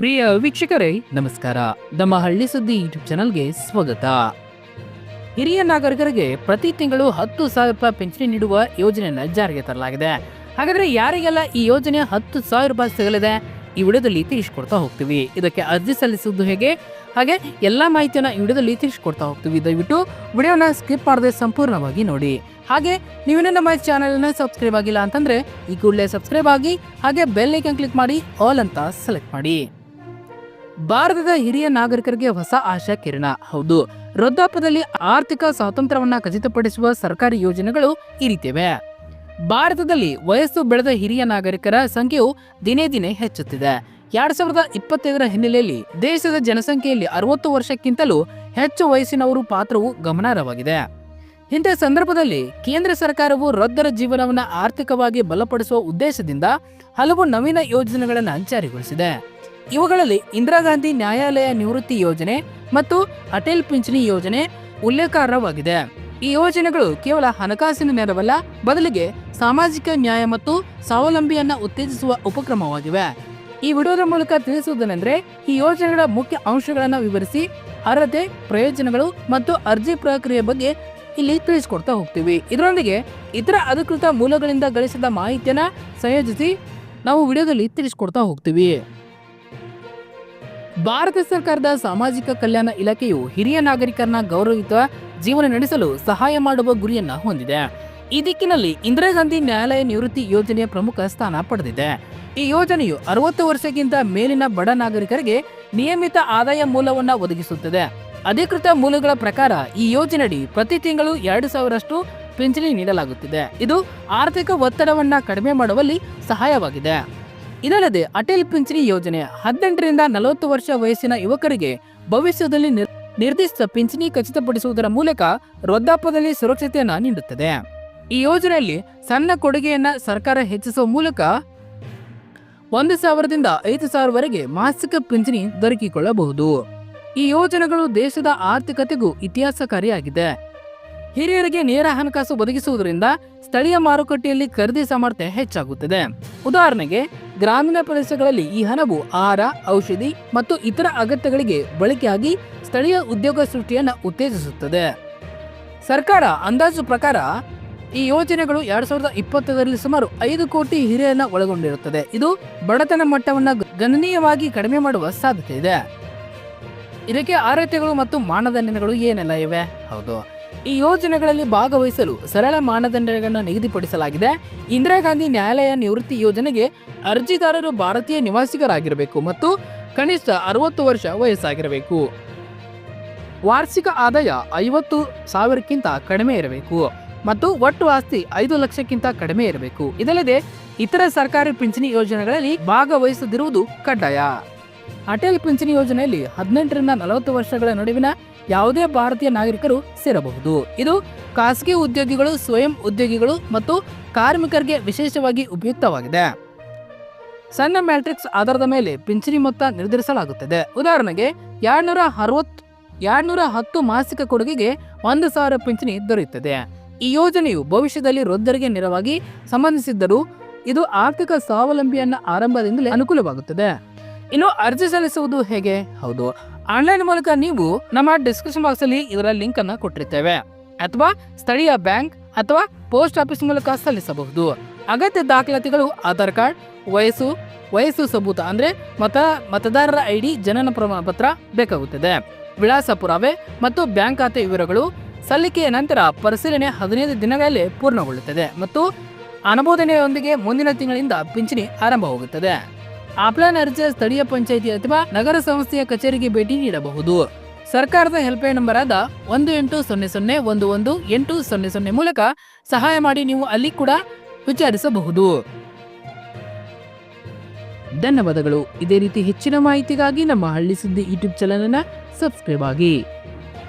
ಪ್ರಿಯ ವೀಕ್ಷಕರೇ, ನಮಸ್ಕಾರ. ನಮ್ಮ ಹಳ್ಳಿ ಸುದ್ದಿ ಯೂಟ್ಯೂಬ್ ಚಾನಲ್ಗೆ ಸ್ವಾಗತ. ಹಿರಿಯ ನಾಗರಿಕರಿಗೆ ಪ್ರತಿ ತಿಂಗಳು ಹತ್ತು ಸಾವಿರ ರೂಪಾಯಿ ಪಿಂಚಣಿ ನೀಡುವ ಯೋಜನೆಯನ್ನು ಜಾರಿಗೆ ತರಲಾಗಿದೆ. ಹಾಗಾದ್ರೆ ಯಾರಿಗೆಲ್ಲ ಈ ಯೋಜನೆ ಹತ್ತು ಸಾವಿರ ರೂಪಾಯಿ ಸಿಗಲಿದೆ? ಈ ವಿಡಿಯೋದಲ್ಲಿ ತಿಳಿಸ್ಕೊಡ್ತಾ ಹೋಗ್ತೀವಿ. ಇದಕ್ಕೆ ಅರ್ಜಿ ಸಲ್ಲಿಸುವುದು ಹೇಗೆ? ಹಾಗೆ ಎಲ್ಲ ಮಾಹಿತಿಯನ್ನ ಈ ವಿಡಿಯೋದಲ್ಲಿ ತಿಳಿಸ್ಕೊಡ್ತಾ ಹೋಗ್ತೀವಿ. ದಯವಿಟ್ಟು ವಿಡಿಯೋನ ಸ್ಕಿಪ್ ಮಾಡದೆ ಸಂಪೂರ್ಣವಾಗಿ ನೋಡಿ. ಹಾಗೆ ನೀವೇನೋ ನಮ್ಮ ಚಾನಲ್ನ ಸಬ್ಸ್ಕ್ರೈಬ್ ಆಗಿಲ್ಲ ಅಂತಂದ್ರೆ ಈ ಕೂಡಲೇ ಸಬ್ಸ್ಕ್ರೈಬ್ ಆಗಿ ಹಾಗೆ ಬೆಲ್ ಐಕನ್ ಕ್ಲಿಕ್ ಮಾಡಿ ಆಲ್ ಅಂತ ಸೆಲೆಕ್ಟ್ ಮಾಡಿ. ಭಾರತದ ಹಿರಿಯ ನಾಗರಿಕರಿಗೆ ಹೊಸ ಆಶಾ ಕಿರಣ. ಹೌದು, ವೃದ್ಧಾಪ್ಯದಲ್ಲಿ ಆರ್ಥಿಕ ಸ್ವಾತಂತ್ರ್ಯವನ್ನ ಖಚಿತಪಡಿಸುವ ಸರ್ಕಾರಿ ಯೋಜನೆಗಳು ಈ ರೀತಿವೆ ಭಾರತದಲ್ಲಿ ವಯಸ್ಸು ಬೆಳೆದ ಹಿರಿಯ ನಾಗರಿಕರ ಸಂಖ್ಯೆಯು ದಿನೇ ದಿನೇ ಹೆಚ್ಚುತ್ತಿದೆ. ಎರಡ್ ಸಾವಿರದ ಇಪ್ಪತ್ತೈದರ ಹಿನ್ನೆಲೆಯಲ್ಲಿ ದೇಶದ ಜನಸಂಖ್ಯೆಯಲ್ಲಿ ಅರವತ್ತು ವರ್ಷಕ್ಕಿಂತಲೂ ಹೆಚ್ಚು ವಯಸ್ಸಿನವರು ಪಾತ್ರವು ಗಮನಾರ್ಹವಾಗಿದೆ. ಇಂಥ ಸಂದರ್ಭದಲ್ಲಿ ಕೇಂದ್ರ ಸರ್ಕಾರವು ವೃದ್ಧರ ಜೀವನವನ್ನು ಆರ್ಥಿಕವಾಗಿ ಬಲಪಡಿಸುವ ಉದ್ದೇಶದಿಂದ ಹಲವು ನವೀನ ಯೋಜನೆಗಳನ್ನು ಜಾರಿಗೊಳಿಸಿದೆ. ಇವುಗಳಲ್ಲಿ ಇಂದಿರಾ ಗಾಂಧಿ ನ್ಯಾಯಾಲಯ ನಿವೃತ್ತಿ ಯೋಜನೆ ಮತ್ತು ಅಟಲ್ ಪಿಂಚಣಿ ಯೋಜನೆ ಉಲ್ಲೇಖಾರ್ಹವಾಗಿದೆ. ಈ ಯೋಜನೆಗಳು ಕೇವಲ ಹಣಕಾಸಿನ ನೆರವಲ್ಲ, ಬದಲಿಗೆ ಸಾಮಾಜಿಕ ನ್ಯಾಯ ಮತ್ತು ಸ್ವಾವಲಂಬಿಯನ್ನ ಉತ್ತೇಜಿಸುವ ಉಪಕ್ರಮವಾಗಿವೆ. ಈ ವಿಡಿಯೋದ ಮೂಲಕ ತಿಳಿಸುವುದೇನೆಂದರೆ, ಈ ಯೋಜನೆಗಳ ಮುಖ್ಯ ಅಂಶಗಳನ್ನು ವಿವರಿಸಿ, ಅರ್ಹತೆ, ಪ್ರಯೋಜನಗಳು ಮತ್ತು ಅರ್ಜಿ ಪ್ರಕ್ರಿಯೆ ಬಗ್ಗೆ ಇಲ್ಲಿ ತಿಳಿಸಿಕೊಡ್ತಾ ಹೋಗ್ತೀವಿ. ಇದರೊಂದಿಗೆ ಇತರ ಅಧಿಕೃತ ಮೂಲಗಳಿಂದ ಗಳಿಸಿದ ಮಾಹಿತಿಯನ್ನ ಸಂಯೋಜಿಸಿ ನಾವು ವಿಡಿಯೋದಲ್ಲಿ ತಿಳಿಸಿಕೊಡ್ತಾ ಹೋಗ್ತೀವಿ. ಭಾರತ ಸರ್ಕಾರದ ಸಾಮಾಜಿಕ ಕಲ್ಯಾಣ ಇಲಾಖೆಯು ಹಿರಿಯ ನಾಗರಿಕರನ್ನ ಗೌರವಿತ ಜೀವನ ನಡೆಸಲು ಸಹಾಯ ಮಾಡುವ ಗುರಿಯನ್ನ ಹೊಂದಿದೆ. ಈ ದಿಕ್ಕಿನಲ್ಲಿ ಇಂದಿರಾ ಗಾಂಧಿ ನ್ಯಾಯಾಲಯ ನಿವೃತ್ತಿ ಯೋಜನೆಯ ಪ್ರಮುಖ ಸ್ಥಾನ ಪಡೆದಿದೆ. ಈ ಯೋಜನೆಯು ಅರವತ್ತು ವರ್ಷಕ್ಕಿಂತ ಮೇಲಿನ ಬಡ ನಾಗರಿಕರಿಗೆ ನಿಯಮಿತ ಆದಾಯ ಮೂಲವನ್ನ ಒದಗಿಸುತ್ತದೆ. ಅಧಿಕೃತ ಮೂಲಗಳ ಪ್ರಕಾರ ಈ ಯೋಜನೆಯಡಿ ಪ್ರತಿ ತಿಂಗಳು ಎರಡು ಸಾವಿರಷ್ಟು ಪಿಂಚಣಿ ನೀಡಲಾಗುತ್ತಿದೆ. ಇದು ಆರ್ಥಿಕ ಒತ್ತಡವನ್ನ ಕಡಿಮೆ ಮಾಡುವಲ್ಲಿ ಸಹಾಯವಾಗಿದೆ. ಇದಲ್ಲದೆ ಅಟಲ್ ಪಿಂಚಣಿ ಯೋಜನೆ ಹದಿನೆಂಟರಿಂದ ನಲವತ್ತು ವರ್ಷ ವಯಸ್ಸಿನ ಯುವಕರಿಗೆ ಭವಿಷ್ಯದಲ್ಲಿ ನಿರ್- ನಿರ್ದಿಷ್ಟ ಪಿಂಚಣಿ ಖಚಿತಪಡಿಸುವುದರ ಮೂಲಕ ವೃದ್ಧಾಪದಲ್ಲಿ ಸುರಕ್ಷತೆಯನ್ನು ನೀಡುತ್ತದೆ. ಈ ಯೋಜನೆಯಲ್ಲಿ ಸಣ್ಣ ಕೊಡುಗೆಯನ್ನ ಸರ್ಕಾರ ಹೆಚ್ಚಿಸುವ ಮೂಲಕ ಒಂದು ಸಾವಿರದಿಂದ ಐದು ಸಾವಿರವರೆಗೆ ಮಾಸಿಕ ಪಿಂಚಣಿ ದೊರಕಿಕೊಳ್ಳಬಹುದು. ಈ ಯೋಜನೆಗಳು ದೇಶದ ಆರ್ಥಿಕತೆಗೂ ಇತಿಹಾಸಕಾರಿಯಾಗಿದೆ. ಹಿರಿಯರಿಗೆ ನೇರ ಹಣಕಾಸು ಒದಗಿಸುವುದರಿಂದ ಸ್ಥಳೀಯ ಮಾರುಕಟ್ಟೆಯಲ್ಲಿ ಖರೀದಿ ಸಾಮರ್ಥ್ಯ ಹೆಚ್ಚಾಗುತ್ತದೆ. ಉದಾಹರಣೆಗೆ, ಗ್ರಾಮೀಣ ಪ್ರದೇಶಗಳಲ್ಲಿ ಈ ಹಣವು ಆಹಾರ, ಔಷಧಿ ಮತ್ತು ಇತರ ಅಗತ್ಯಗಳಿಗೆ ಬಳಕೆಯಾಗಿ ಸ್ಥಳೀಯ ಉದ್ಯೋಗ ಸೃಷ್ಟಿಯನ್ನು ಉತ್ತೇಜಿಸುತ್ತದೆ. ಸರ್ಕಾರ ಅಂದಾಜು ಪ್ರಕಾರ ಈ ಯೋಜನೆಗಳು ಎರಡ್ ಸಾವಿರದ ಇಪ್ಪತ್ತರಲ್ಲಿ ಸುಮಾರು ಐದು ಕೋಟಿ ಹಿರಿಯರನ್ನ ಒಳಗೊಂಡಿರುತ್ತದೆ. ಇದು ಬಡತನ ಮಟ್ಟವನ್ನು ಗಣನೀಯವಾಗಿ ಕಡಿಮೆ ಮಾಡುವ ಸಾಧ್ಯತೆ ಇದೆ. ಇದಕ್ಕೆ ಅರ್ಹತೆಗಳು ಮತ್ತು ಮಾನದಂಡಗಳು ಏನೆಲ್ಲ ಇವೆ? ಹೌದು. ಈ ಯೋಜನೆಗಳಲ್ಲಿ ಭಾಗವಹಿಸಲು ಸರಳ ಮಾನದಂಡಗಳನ್ನು ನಿಗದಿಪಡಿಸಲಾಗಿದೆ. ಇಂದಿರಾ ಗಾಂಧಿ ನ್ಯಾಯಾಲಯ ನಿವೃತ್ತಿ ಯೋಜನೆಗೆ ಅರ್ಜಿದಾರರು ಭಾರತೀಯ ನಿವಾಸಿಗರಾಗಿರಬೇಕು ಮತ್ತು ಕನಿಷ್ಠ ಅರವತ್ತು ವರ್ಷ ವಯಸ್ಸಾಗಿರಬೇಕು. ವಾರ್ಷಿಕ ಆದಾಯ ಐವತ್ತು ಸಾವಿರಕ್ಕಿಂತ ಕಡಿಮೆ ಇರಬೇಕು ಮತ್ತು ಒಟ್ಟು ಆಸ್ತಿ ಐದು ಲಕ್ಷಕ್ಕಿಂತ ಕಡಿಮೆ ಇರಬೇಕು. ಇದಲ್ಲದೆ ಇತರ ಸರ್ಕಾರಿ ಪಿಂಚಣಿ ಯೋಜನೆಗಳಲ್ಲಿ ಭಾಗವಹಿಸದಿರುವುದು ಕಡ್ಡಾಯ. ಅಟಲ್ ಪಿಂಚಣಿ ಯೋಜನೆಯಲ್ಲಿ ಹದಿನೆಂಟರಿಂದ ನಲವತ್ತು ವರ್ಷಗಳ ನಡುವಿನ ಯಾವುದೇ ಭಾರತೀಯ ನಾಗರಿಕರು ಸೇರಬಹುದು. ಇದು ಖಾಸಗಿ ಉದ್ಯೋಗಿಗಳು, ಸ್ವಯಂ ಉದ್ಯೋಗಿಗಳು ಮತ್ತು ಕಾರ್ಮಿಕರಿಗೆ ವಿಶೇಷವಾಗಿ ಉಪಯುಕ್ತವಾಗಿದೆ. ಸಣ್ಣ ಮ್ಯಾಟ್ರಿಕ್ಸ್ ಆಧಾರದ ಮೇಲೆ ಪಿಂಚಣಿ ಮೊತ್ತ ನಿರ್ಧರಿಸಲಾಗುತ್ತದೆ. ಉದಾಹರಣೆಗೆ, ಎರಡ್ನೂರ ಅರವತ್ತು, ಎರಡ್ನೂರ ಹತ್ತು ಮಾಸಿಕ ಕೊಡುಗೆಗೆ ಒಂದು ಸಾವಿರ ಪಿಂಚಣಿ ದೊರೆಯುತ್ತದೆ. ಈ ಯೋಜನೆಯು ಭವಿಷ್ಯದಲ್ಲಿ ವೃದ್ಧರಿಗೆ ನೆರವಾಗಿ ಸಂಬಂಧಿಸಿದ್ದರೂ ಇದು ಆರ್ಥಿಕ ಸ್ವಾವಲಂಬಿಯನ್ನ ಆರಂಭದಿಂದಲೇ ಅನುಕೂಲವಾಗುತ್ತದೆ. ಇನ್ನು ಅರ್ಜಿ ಸಲ್ಲಿಸುವುದು ಹೇಗೆ? ಹೌದು, ಆನ್ಲೈನ್ ಮೂಲಕ ನೀವು ನಮ್ಮ ಡಿಸ್ಕ್ರಿಪ್ಷನ್ ಬಾಕ್ಸ್ ಅಲ್ಲಿ ಇದರ ಲಿಂಕ್ ಅನ್ನ ಕೊಟ್ಟಿರ್ತೇವೆ. ಅಥವಾ ಸ್ಥಳೀಯ ಬ್ಯಾಂಕ್ ಅಥವಾ ಪೋಸ್ಟ್ ಆಫೀಸ್ ಮೂಲಕ ಸಲ್ಲಿಸಬಹುದು. ಅಗತ್ಯ ದಾಖಲಾತಿಗಳು, ಆಧಾರ್ ಕಾರ್ಡ್, ವಯಸ್ಸು ವಯಸ್ಸು ಸಬೂತ ಅಂದ್ರೆ ಮತ, ಮತದಾರರ ಐಡಿ, ಜನನ ಪ್ರಮಾಣ ಪತ್ರ ಬೇಕಾಗುತ್ತದೆ. ವಿಳಾಸ ಪುರಾವೆ ಮತ್ತು ಬ್ಯಾಂಕ್ ಖಾತೆ ವಿವರಗಳು ಸಲ್ಲಿಕೆಯ ನಂತರ ಪರಿಶೀಲನೆ ಹದಿನೈದು ದಿನಗಳಲ್ಲಿ ಪೂರ್ಣಗೊಳ್ಳುತ್ತದೆ ಮತ್ತು ಅನುಮೋದನೆಯೊಂದಿಗೆ ಮುಂದಿನ ತಿಂಗಳಿಂದ ಪಿಂಚಣಿ ಆರಂಭವಾಗುತ್ತದೆ. ಆಫ್ಲೈನ್ ಅರ್ಜಿಯ ಸ್ಥಳೀಯ ಪಂಚಾಯಿತಿ ಅಥವಾ ನಗರ ಸಂಸ್ಥೆಯ ಕಚೇರಿಗೆ ಭೇಟಿ ನೀಡಬಹುದು. ಸರ್ಕಾರದ ಹೆಲ್ಪ್ಲೈನ್ ನಂಬರ್ ಆದ ಒಂದು ಎಂಟು ಸೊನ್ನೆ ಸೊನ್ನೆ ಒಂದು ಒಂದು ಎಂಟು ಸೊನ್ನೆ ಸೊನ್ನೆ ಮೂಲಕ ಸಹಾಯ ಮಾಡಿ ನೀವು ಅಲ್ಲಿ ಕೂಡ ವಿಚಾರಿಸಬಹುದು. ಧನ್ಯವಾದಗಳು. ಇದೇ ರೀತಿ ಹೆಚ್ಚಿನ ಮಾಹಿತಿಗಾಗಿ ನಮ್ಮ ಹಳ್ಳಿ ಸುದ್ದಿ ಯೂಟ್ಯೂಬ್ ಚಾನಲ್ ಅನ್ನ ಸಬ್ಸ್ಕ್ರೈಬ್ ಆಗಿ.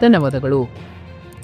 ಧನ್ಯವಾದಗಳು.